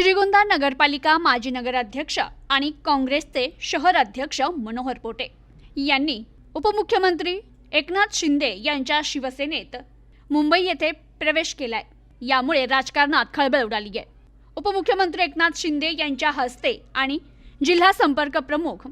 श्रीगोंदा नगरपालिका माजी नगराध्यक्ष आणि काँग्रेसचे शहर अध्यक्ष मनोहर पोटे यांनी उपमुख्यमंत्री एकनाथ शिंदे यांच्या शिवसेनेत मुंबई येथे प्रवेश केलाय. यामुळे राजकारणात खळबळ उडाली आहे. उपमुख्यमंत्री एकनाथ शिंदे यांच्या हस्ते आणि जिल्हा संपर्क प्रमुख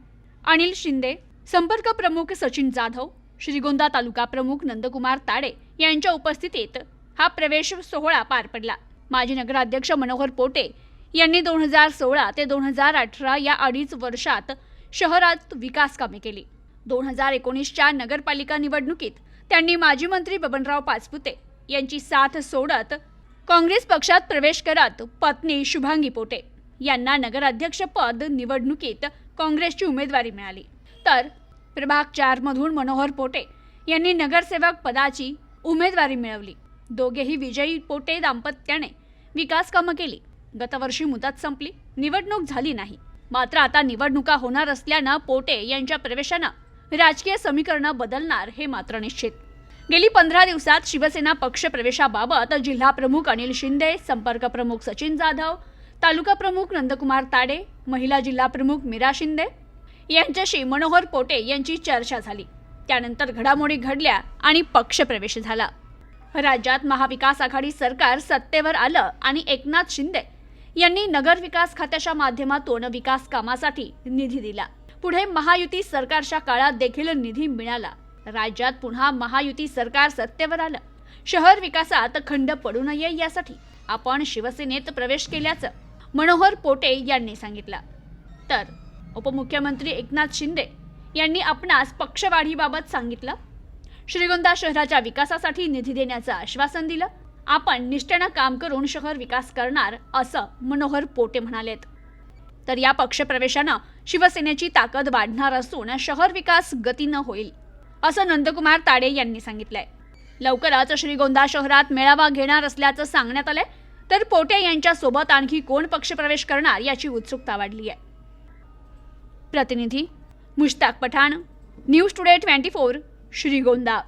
अनिल शिंदे संपर्क प्रमुख सचिन जाधव श्रीगोंदा तालुका प्रमुख नंदकुमार ताडे यांच्या उपस्थितीत हा प्रवेश सोहळा पार पडला. माजी नगराध्यक्ष मनोहर पोटे यांनी दोन हजार सोळा ते दोन हजार अठरा या अडीच वर्षात शहरात विकास कामे केली. दोन हजार एकोणीसच्या नगरपालिका निवडणुकीत त्यांनी माजी मंत्री बबनराव पाचपुते यांची साथ सोडत काँग्रेस पक्षात प्रवेश करत पत्नी शुभांगी पोटे यांना नगराध्यक्षपद निवडणुकीत काँग्रेसची उमेदवारी मिळाली. तर प्रभाग चारमधून मनोहर पोटे यांनी नगरसेवक पदाची उमेदवारी मिळवली. दोघेही विजयी पोटे दाम्पत्याने विकास कामं केली. गतवर्षी मुदत संपली. निवडणूक झाली नाही. मात्र आता निवडणुका होणार असल्यानं पोटे यांच्या प्रवेशानं राजकीय समीकरणं बदलणार हे मात्र निश्चित. गेली पंधरा दिवसात शिवसेना पक्ष प्रवेशाबाबत जिल्हा प्रमुख अनिल शिंदे संपर्क प्रमुख सचिन जाधव तालुका प्रमुख नंदकुमार ताडे महिला जिल्हा प्रमुख मीरा शिंदे यांच्याशी मनोहर पोटे यांची चर्चा झाली. त्यानंतर घडामोडी घडल्या आणि पक्षप्रवेश झाला. राज्यात महाविकास आघाडी सरकार सत्तेवर आलं आणि एकनाथ शिंदे यांनी नगर विकास खात्याच्या माध्यमातून विकास कामासाठी निधी दिला. पुढे महायुती सरकारच्या काळात देखील निधी मिळाला. राज्यात पुन्हा महायुती सरकार सत्तेवर आलं. शहर विकासात खंड पडू नये यासाठी आपण शिवसेनेत प्रवेश केल्याचं मनोहर पोटे यांनी सांगितलं. तर उपमुख्यमंत्री एकनाथ शिंदे यांनी आपणास पक्षवाढीबाबत सांगितलं. श्रीगोंदा शहराच्या विकासासाठी निधी देण्याचं आश्वासन दिलं. आपण निष्ठेनं काम करून शहर विकास करणार असं मनोहर पोटे म्हणालेत. तर या पक्षप्रवेशानं शिवसेनेची ताकद वाढणार असून शहर विकास गतीनं होईल असं नंदकुमार ताडे यांनी सांगितलंय. लवकरच श्रीगोंदा शहरात मेळावा घेणार असल्याचं सांगण्यात आलंय तर पोटे यांच्यासोबत आणखी कोण पक्षप्रवेश करणार याची उत्सुकता वाढली आहे प्रतिनिधी Mushtaq Pathan news today twenty four Shrigonda.